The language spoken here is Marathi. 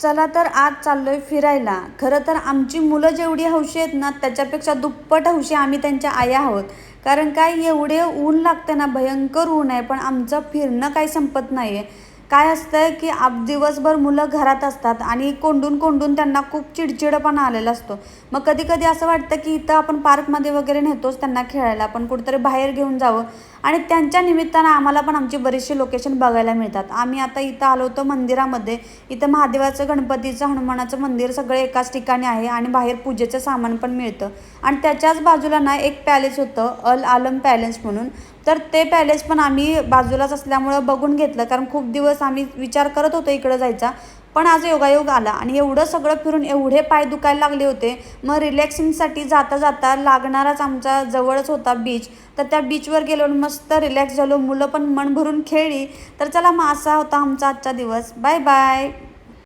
चला तर आज चाललोय फिरायला. खरं तर आमची मुलं जेवढी हौशी आहेत ना त्याच्यापेक्षा दुप्पट हौशी आम्ही त्यांच्या आया आहोत. कारण काय एवढे ऊन लागते ना भयंकर ऊन आहे पण आमचं फिरणं काही संपत नाही आहे काय असतं की आप दिवसभर मुलं घरात असतात आणि कोंडून कोंडून त्यांना खूप चिडचिडपणा आलेला असतो. मग कधी कधी असं वाटतं की इथं आपण पार्कमध्ये वगैरे नेतोच त्यांना खेळायला. आपण कुठेतरी बाहेर घेऊन जावं. आणि त्यांच्या निमित्तानं आम्हाला पण आमची बरीचशी लोकेशन बघायला मिळतात. आम्ही आता इथं आलो होतो मंदिरामध्ये. इथं महादेवाचं गणपतीचं हनुमानाचं मंदिर सगळं एकाच ठिकाणी आहे आणि बाहेर पूजेचं सामान पण मिळतं. आणि त्याच्याच बाजूला ना एक पॅलेस होतं अल आलम पॅलेस म्हणून. तर ते पॅलेस पण आम्ही बाजूलाच असल्यामुळं बघून घेतलं. कारण खूप दिवस आम्ही विचार करत होतो इकडं जायचा. पण आज योगायोग आला आणि एवढं सगळं फिरून एवढे पाय दुखायला लागले होते. मग रिलॅक्सिंगसाठी जाता जाता लागणाराच आमचा जवळच होता बीच तर त्या बीचवर गेलो आणि मस्त रिलॅक्स झालो. मुलं पण मन भरून खेळली. तर चला मग असा होता आमचा आजचा दिवस. Bye bye